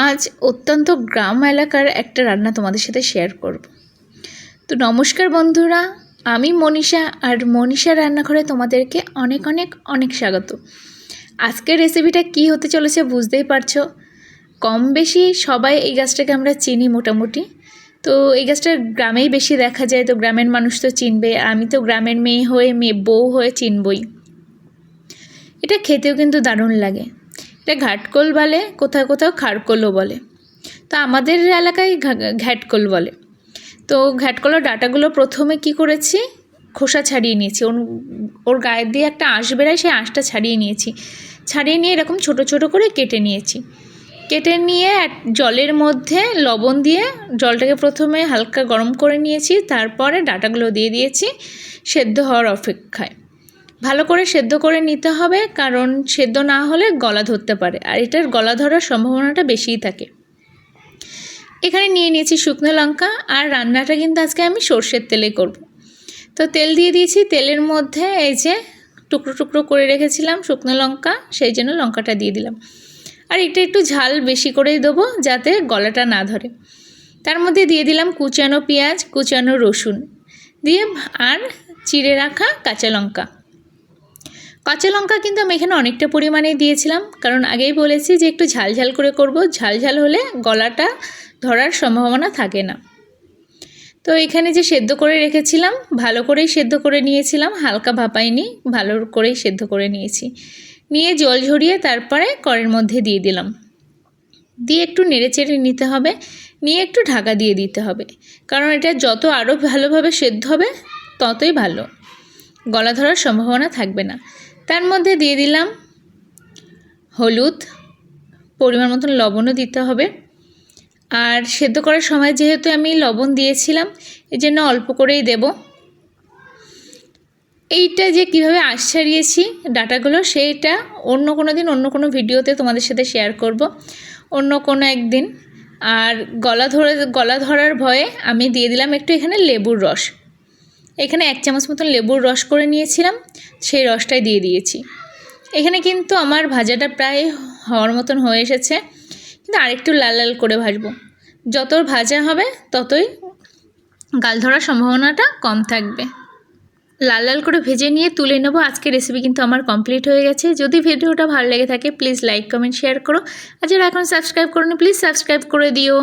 আজ অত্যন্ত গ্রাম এলাকার একটা রান্না তোমাদের সাথে শেয়ার করব। তো নমস্কার বন্ধুরা, আমি মনীষা আর মনীষা রান্নাঘরে তোমাদেরকে অনেক অনেক অনেক স্বাগত। আজকের রেসিপিটা কি হতে চলেছে বুঝতেই পারছ? কম বেশি সবাই এই গাছটাকে আমরা চিনি মোটামুটি। তো এই গাছটা গ্রামেই বেশি দেখা যায়, তো গ্রামের মানুষ তো চিনবে, আমি তো গ্রামের মেয়ে হয়ে, মেয়ে বউ হয়ে চিনবই। এটা খেতেও কিন্তু দারুণ লাগে। এটা ঘাটকোল বলে, কোথাও কোথাও খাড়কোলও বলে। তো আমাদের এলাকায় ঘ্যাটকোল বলে। তো ঘ্যাটকোলের ডাটাগুলো প্রথমে কি করেছি? খোসা ছাড়িয়ে নিয়েছি। ওর ওর গায়ে দিয়ে একটা আঁশ বেরায় সেই আঁশটা ছাড়িয়ে নিয়েছি। ছাড়িয়ে নিয়ে এরকম ছোট ছোট করে কেটে নিয়েছি। কেটে নিয়ে জলের মধ্যে লবণ দিয়ে জলটাকে প্রথমে হালকা গরম করে নিয়েছি, তারপরে ডাটাগুলো দিয়ে দিয়েছি, সেদ্ধ হওয়ার অপেক্ষায়। ভালো করে সেদ্ধ করে নিতে হবে, কারণ সেদ্ধ না হলে গলা ধরতে পারে, আর এটার গলা ধরার সম্ভাবনাটা বেশিই থাকে। এখানে নিয়ে নিয়েছি শুকনো লঙ্কা, আর রান্নাটা কিন্তু আজকে আমি সর্ষের তেলে করব। তো তেল দিয়ে দিয়েছি, তেলের মধ্যে এই যে টুকরো টুকরো করে রেখেছিলাম শুকনো লঙ্কা, সেই জন্য লঙ্কাটা দিয়ে দিলাম। আর এটা একটু ঝাল বেশি করেই দেবো যাতে গলাটা না ধরে। তার মধ্যে দিয়ে দিলাম কুচানো পেঁয়াজ, কুচানো রসুন, দিয়ে আর চিড়ে রাখা কাঁচা লঙ্কা। কাঁচা লঙ্কা কিন্তু আমি এখানে অনেকটা পরিমাণে দিয়েছিলাম। কারণ আগেই বলেছি যে একটু ঝাল ঝাল করে করব। ঝাল ঝাল হলে গলাটা ধরার সম্ভাবনা থাকে না। তো এখানে যে সেদ্ধ করে রেখেছিলাম, ভালো করেই সেদ্ধ করে নিয়েছিলাম, হালকা ভাপাইনি, ভালো করেই সেদ্ধ করে নিয়েছি। নিয়ে জল ঝরিয়ে তারপরে কড়ের মধ্যে দিয়ে দিলাম। দিয়ে একটু নেড়ে চেড়ে নিতে হবে। নিয়ে একটু ঢাকা দিয়ে দিতে হবে। কারণ এটা যত আরও ভালোভাবে সেদ্ধ হবে, ততই ভালো। গলা ধরার সম্ভাবনা থাকবে না। তার মধ্যে দিয়ে দিলাম হলুদ, পরিমাণ মতন লবণও দিতে হবে। আর সেদ্ধ করার সময় যেহেতু আমি লবণ দিয়েছিলাম এই জন্য অল্প করেই দেব। এইটা যে কীভাবে আঁশ ছাড়িয়েছি ডাটাগুলো, সেইটা অন্য কোনো দিন অন্য কোনো ভিডিওতে তোমাদের সাথে শেয়ার করব। অন্য কোনো একদিন। আর গলা ধরে, গলা ধরার ভয়ে আমি দিয়ে দিলাম একটু এখানে লেবুর রস। এখানে এক চামচ মতন লেবুর রস করে নিয়েছিলাম, সেই রসটাই দিয়ে দিয়েছি। এখানে কিন্তু আমার ভাজাটা প্রায় হওয়ার মতন হয়ে এসেছে, কিন্তু আরেকটু লাল লাল করে ভাজবো। যত ভাজা হবে, ততই গাল ধরার সম্ভাবনাটা কম থাকবে। লাল লাল করে ভেজে নিয়ে তুলে নেব। আজকে রেসিপি কিন্তু আমার কমপ্লিট হয়ে গেছে। যদি ভিডিওটা ভালো লেগে থাকে প্লিজ লাইক কমেন্ট শেয়ার করো। আর যারা এখন সাবস্ক্রাইব করোনি প্লিজ সাবস্ক্রাইব করে দিও।